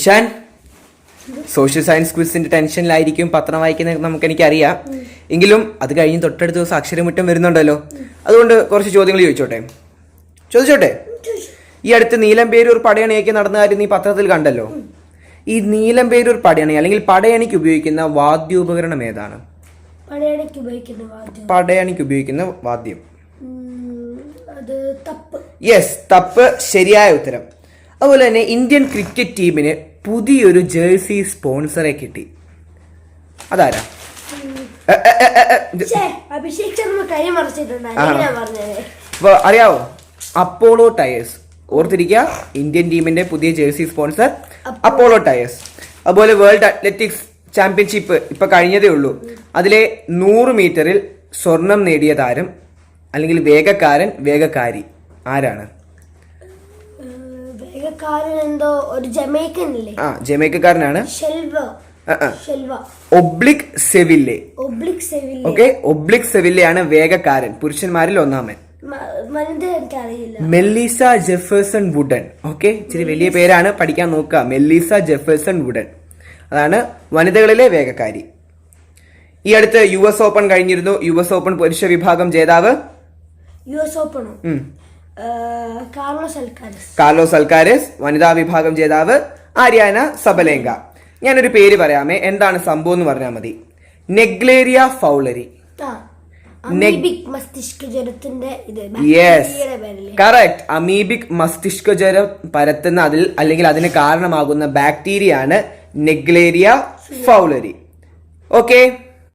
Ishan social science ക്വിസിന്റെ ടെൻഷനിലായിരിക്കും പത്രം വായിക്കുന്നത് നമുക്ക് എനിക്കറിയാം എങ്കിലും അത് കഴിഞ്ഞ് തൊട്ടടുത്ത ദിവസം അക്ഷരമുറ്റം വരുന്നുണ്ടല്ലോ. അതുകൊണ്ട് കുറച്ച് ചോദ്യങ്ങൾ ചോദിച്ചോട്ടെ? ചോദിച്ചോട്ടെ? ഈ അടുത്ത് നീലംപേരൂർ പടയണിയൊക്കെ നടന്ന കാര്യം നീ പത്രത്തിൽ കണ്ടല്ലോ. ഈ നീലംപേരൂർ പടയണി അല്ലെങ്കിൽ പടയണിക്ക് ഉപയോഗിക്കുന്ന വാദ്യോപകരണം ഏതാണ്? പടയണിക്ക് ഉപയോഗിക്കുന്ന വാദ്യം. യെസ് തപ്പ് ശരിയായ ഉത്തരം. അതുപോലെ തന്നെ ഇന്ത്യൻ ക്രിക്കറ്റ് ടീമിന് പുതിയൊരു ജേഴ്സി സ്പോൺസറെ കിട്ടി. അതാരാ? അങ്ങനെ അറിയാവോ? Apollo tyres. ഓർത്തിരിക്ക ഇന്ത്യൻ ടീമിന്റെ പുതിയ ജേഴ്സി സ്പോൺസർ അപ്പോളോ ടയേഴ്സ്. അതുപോലെ വേൾഡ് അത്ലറ്റിക്സ് ചാമ്പ്യൻഷിപ്പ് ഇപ്പൊ കഴിഞ്ഞതേ ഉള്ളൂ. അതിലെ നൂറ് മീറ്ററിൽ സ്വർണം നേടിയ താരം അല്ലെങ്കിൽ വേഗക്കാരൻ വേഗക്കാരി ആരാണ്? വേഗക്കാരൻ എന്തോ ഒരു ജമൈക്കൻ ഇല്ലേ ആ ജമൈക്കക്കാരനാണ്. ഷെൽവ. Oblique Seville. Oblique Seville. Okay Oblique സെവില്ലെയാണ് വേഗക്കാരൻ പുരുഷന്മാരിൽ ഒന്നാമൻ. മെല്ലീസ ജെഫേഴ്സൺ വുഡൻ. ഓക്കെ ഇച്ചിരി വലിയ പേരാണ് പഠിക്കാൻ നോക്കുക. Melissa Jefferson Wooden. അതാണ് വനിതകളിലെ വേഗക്കാരി. ഈ അടുത്ത് യു എസ് ഓപ്പൺ കഴിഞ്ഞിരുന്നു. യു എസ് ഓപ്പൺ പുരുഷ വിഭാഗം ജേതാവ്? യു എസ് ഓപ്പണോ? ഉം. Carlos Alcaraz. വനിതാ വിഭാഗം ജേതാവ് ആര്യാന സബലേങ്ക. ഞാനൊരു പേര് പറയാമേ എന്താണ് സംഭവം എന്ന് പറഞ്ഞാൽ മതി. Naegleria fowleri. ആ അമീബിക് മസ്തിഷ്ക ജ്വരം ഇത് യെസ് കറക്റ്റ് അമീബിക് മസ്തിഷ്കജ്വരം പരത്തുന്ന അതിൽ അല്ലെങ്കിൽ അതിന് കാരണമാകുന്ന ബാക്ടീരിയ ആണ് നെഗ്ലേരിയ ഫൗളരി. ഓക്കെ